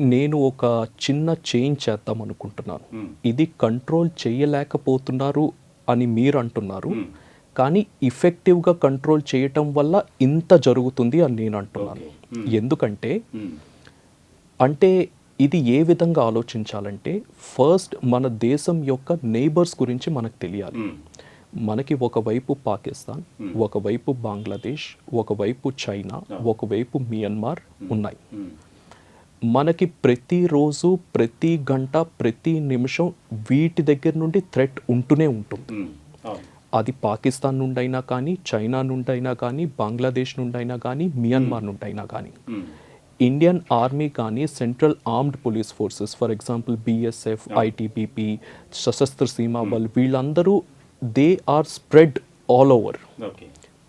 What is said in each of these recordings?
నేను ఒక చిన్న చేంజ్ చేద్దాం అనుకుంటున్నాను. ఇది కంట్రోల్ చేయలేకపోతున్నారు అని మీరు అంటున్నారు. కానీ ఇఫెక్టివ్గా కంట్రోల్ చేయటం వల్ల ఇంత జరుగుతుంది అని నేను అంటున్నాను. ఎందుకంటే అంటే ఇది ఏ విధంగా ఆలోచించాలంటే ఫస్ట్ మన దేశం యొక్క నైబర్స్ గురించి మనకు తెలియాలి. మనకి ఒకవైపు పాకిస్తాన్ ఒకవైపు బంగ్లాదేశ్ ఒకవైపు చైనా ఒకవైపు మియన్మార్ ఉన్నాయి. మనకి ప్రతిరోజు ప్రతి గంట ప్రతి నిమిషం వీటి దగ్గర నుండి థ్రెట్ ఉంటూనే ఉంటుంది. అది పాకిస్తాన్ నుండైనా కానీ చైనా నుండైనా కానీ బంగ్లాదేశ్ నుండైనా కానీ మియన్మార్ నుండైనా కానీ. ఇండియన్ ఆర్మీ కానీ central armed police forces for example BSF ITBP Sashastra Seema Bal వీళ్ళందరూ they are spread all over.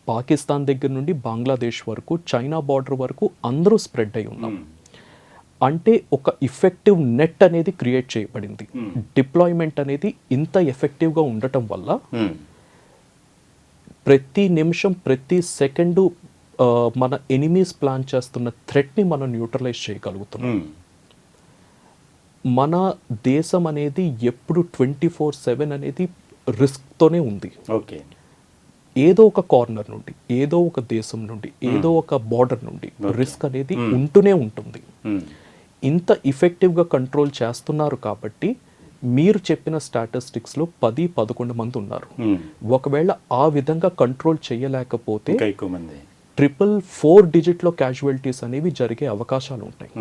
Pakistan దగ్గర నుండి బంగ్లాదేశ్ వరకు చైనా బార్డర్ వరకు అందరూ స్ప్రెడ్ అయి ఉన్నాం. అంటే ఒక ఇఫెక్టివ్ నెట్ అనేది క్రియేట్ చేయబడింది. డిప్లాయ్మెంట్ అనేది ఇంత ఎఫెక్టివ్గా ఉండటం వల్ల ప్రతి నిమిషం ప్రతి సెకండు మన ఎనిమీస్ ప్లాన్ చేస్తున్న థ్రెట్ని మనం న్యూట్రలైజ్ చేయగలుగుతున్నాం. మన దేశం అనేది ఎప్పుడు ట్వంటీ ఫోర్ సెవెన్ అనేది రిస్క్తోనే ఉంది. ఓకే. ఏదో ఒక కార్నర్ నుండి ఏదో ఒక దేశం నుండి ఏదో ఒక బార్డర్ నుండి రిస్క్ అనేది ఉంటూనే ఉంటుంది. ఇంత ఇఫెక్టివ్గా కంట్రోల్ చేస్తున్నారు కాబట్టి మీరు చెప్పిన స్టాటిస్టిక్స్లో పది పదకొండు మంది ఉన్నారు. ఒకవేళ ఆ విధంగా కంట్రోల్ చేయలేకపోతే ట్రిపుల్ ఫోర్ డిజిట్లో క్యాజువాలిటీస్ అనేవి జరిగే అవకాశాలు ఉంటాయి.